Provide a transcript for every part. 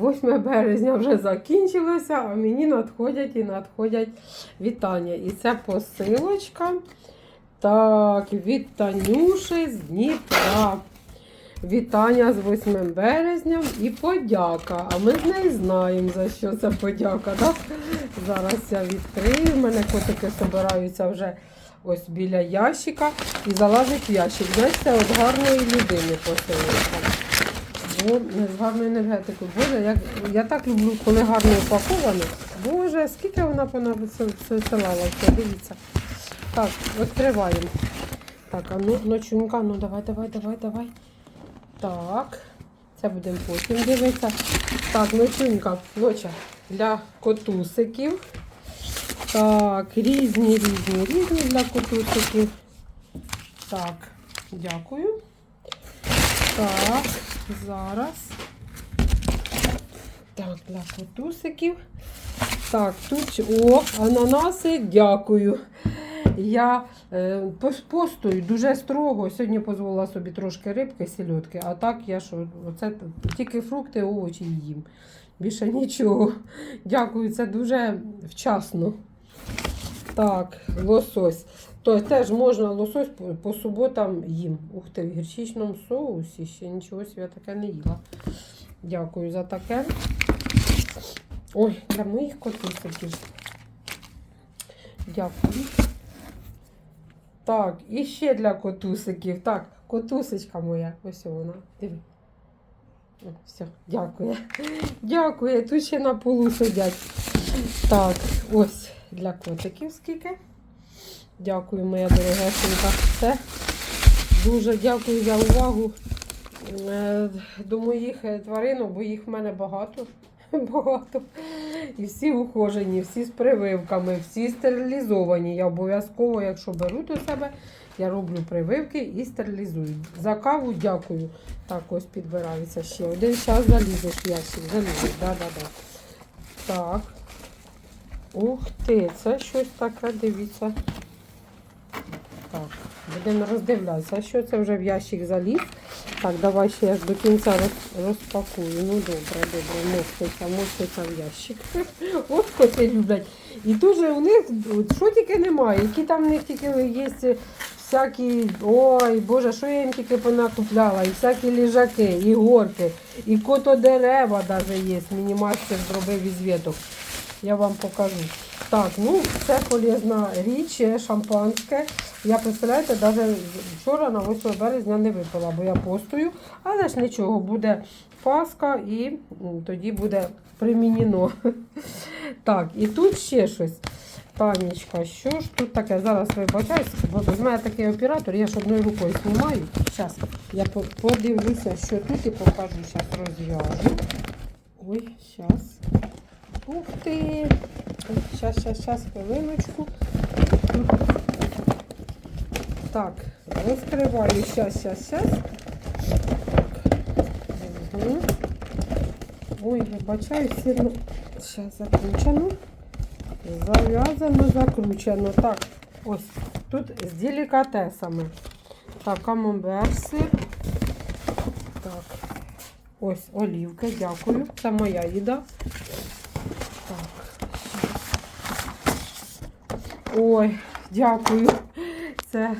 8 березня вже закінчилося, а мені надходять і надходять вітання. І це посилочка. Так, від Танюши з Дніпра. Вітання з 8 березня і подяка. А ми з нею знаємо, за що це подяка. Так? Зараз я відкрию. У мене котики збираються вже ось біля ящика і залазить в ящик. Знаєте, це от гарної людини посилочка. Не з гарною енергетикою. Боже, як, я так люблю, коли гарно упаковано. Боже, скільки вона понависилала. Дивіться. Так, відкриваємо. Так, а ну, ночунька, ну давай, давай, давай, давай. Так, це будемо потім дивитися. Так, ночунька, ноча для котусиків. Так, різні, різні, різні для котусиків. Так, дякую. Так, зараз. Так, для котусиків. Так, тут о, ананаси, дякую. Я е, постою дуже строго. Сьогодні дозволила собі трошки рибки, сільотки, а так я що, оце тільки фрукти, овочі їм. Більше нічого. Дякую, це дуже вчасно. Так, лосось. То теж можна лосось по, суботам їм. Ух ти, в гірчичному соусі ще нічого я таке не їла. Дякую за таке. Ой, для моїх котусиків. Дякую. Так, і ще для котусиків. Так, котусечка моя. Ось вона. Диви. Все, дякую. Дякую. Тут ще на полу сидять. Так, ось для котиків скільки. Дякую, моя дорогесенька. Все. Дуже дякую за увагу е, до моїх е, тваринок, бо їх в мене багато. Багато. І всі ухожені, всі з прививками, всі стерилізовані. Я обов'язково, якщо беру до себе, я роблю прививки і стерилізую. За каву дякую. Так, ось підбирається ще. Один час залізеш в ящик. Залізеш. Да, да, да. Так. Ух ти, це щось таке, дивіться. Будемо роздивлятися, що це вже в ящик заліз. Так, давай ще я до кінця розпакую. Ну добре, добре, моститься, моститься в ящик. От коти люблять. І дуже у них що тільки немає, які там в них тільки є всякі, ой, Боже, що я їм тільки понакупляла, і всякі ліжаки, і горки, і котодерева навіть є. Мені мастер зробив із віток. Я вам покажу. Так, ну це полезна річ, шампанське. Я представляєте, навіть вчора на 8 березня не випила, бо я постою, але ж нічого, буде Пасха і тоді буде примінено. Так, і тут ще щось. Танечка, що ж тут таке? Зараз вибачаюсь, бо з мене такий оператор, я ж одною рукою знімаю. Зараз я подивлюся, що тут і покажу. Зараз розв'яжу. Ой, зараз. Ух ти! Зараз, зараз, зараз, хвилиночку. Так, розкриваю. Зараз, зараз, зараз. Угу. Ой, вибачаю, сильно. Зараз закручено. Зав'язано, закручено. Так, ось тут з делікатесами. Так, камамбер. Так. Ось олівки, дякую. Це моя їда. Так. Ой, дякую. Це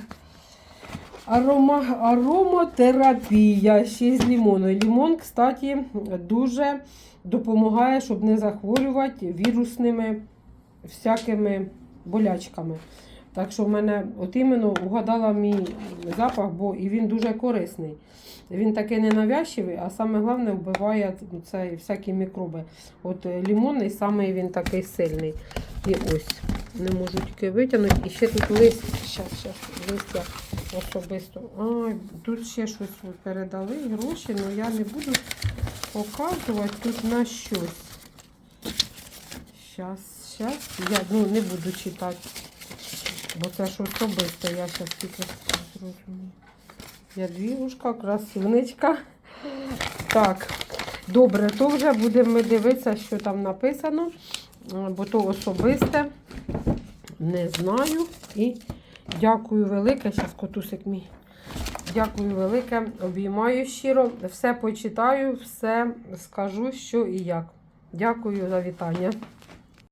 арома, ароматерапія ще з лимону. Лимон, кстати, дуже допомагає, щоб не захворювати вірусними всякими болячками. Так що в мене от іменно угадала мій запах, бо і він дуже корисний. Він такий ненавязчивий, а саме головне вбиває це всякі мікроби. От лимонний саме він такий сильний. І ось, не можу тільки витягнути. І ще тут лист. Щас, щас, листя особисто. Ай, тут ще щось передали, гроші, але я не буду показувати тут на щось. Щас, щас. Я ну, не буду читати. Бо це ж особисто, я зараз тільки зрозумію. Ядвігушка, красунечка. Так, добре, то вже будемо дивитися, що там написано, бо то особисте. Не знаю. І дякую велике. Зараз котусик мій. Дякую велике, обіймаю щиро. Все почитаю, все скажу, що і як. Дякую за вітання.